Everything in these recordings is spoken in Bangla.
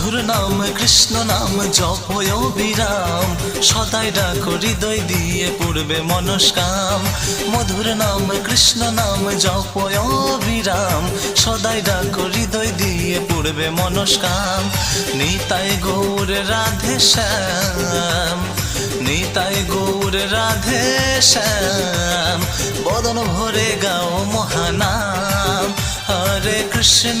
মধুর নাম, কৃষ্ণ নাম জপয় বিরাম। সদাই ডাক হৃদয় দিয়ে পূর্বে মনস্কাম। মধুর নাম, কৃষ্ণ নাম জপয় বিরাম। সদাই ডাক হৃদয় দিয়ে পূর্বে মনস্কাম। নিতাই গৌর রাধে শ্যাম। নিতাই গৌর রাধে শ্যাম। বদন ভরে গাও মহানাম। হরে কৃষ্ণ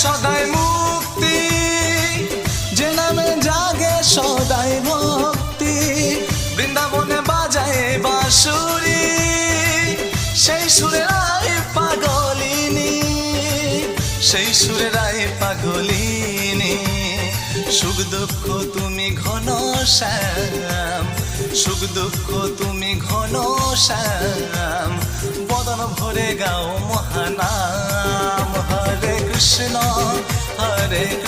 সদাই মুক্তি, যে নামে জাগে সদাই ভক্তি। বৃন্দাবনে বাজায় বাঁশুরি, সেই সুরেরাই পাগলিনী, সেই সুরেরাই পাগলিনী। সুখ দুঃখ তুমি ঘন শ্যাম, সুখ দুঃখ তুমি ঘন শ্যাম। বদন ভরে গাও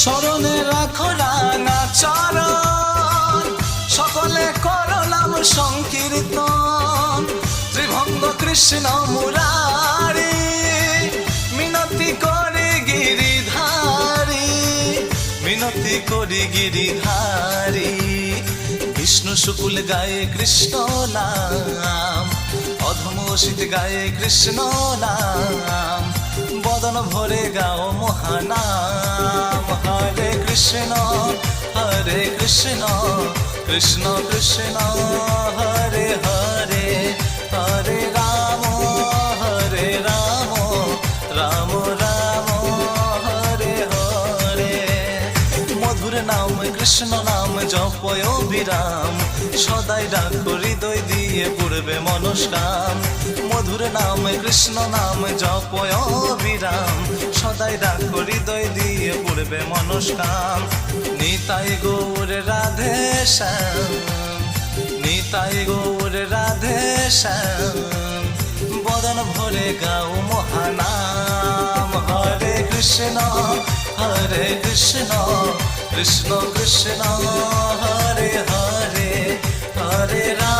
স্মরণে রাখো রাঙা চরণ। সকলে করলাম সংকীর্তন। ত্রিভঙ্গ কৃষ্ণ মুরারি, মিনতি করে গিরিধারি, মিনতি করি গিরিধারি। বিষ্ণু শুকুল গায়ে কৃষ্ণ নাম, অধম শীত গায়ে কৃষ্ণ নাম, বদন ভরে গাও মহানাম। হরে কৃষ্ণ হরে কৃষ্ণ কৃষ্ণ কৃষ্ণ, হরে হরে হরে রাম হরে রাম রাম রাম, হরে হরে। মধুর নাম, কৃষ্ণ নাম জপয় বিরাম সদাই ডাক হৃদয় দিয়ে পূর্বে মনস্কাম। মধুর নাম, কৃষ্ণ নাম জপয় বিরাম সদাই ডাক হৃদয় দিয়ে পূর্বে মনস্কাম। নিতাই গৌর রাধে শ্যাম। নিতাই গৌর রাধে শ্যাম। বদন ভরে গাও মহানাম। হরে কৃষ্ণ হরে কৃষ্ণ কৃষ্ণ কৃষ্ণ। হরে হরে হরে রাম।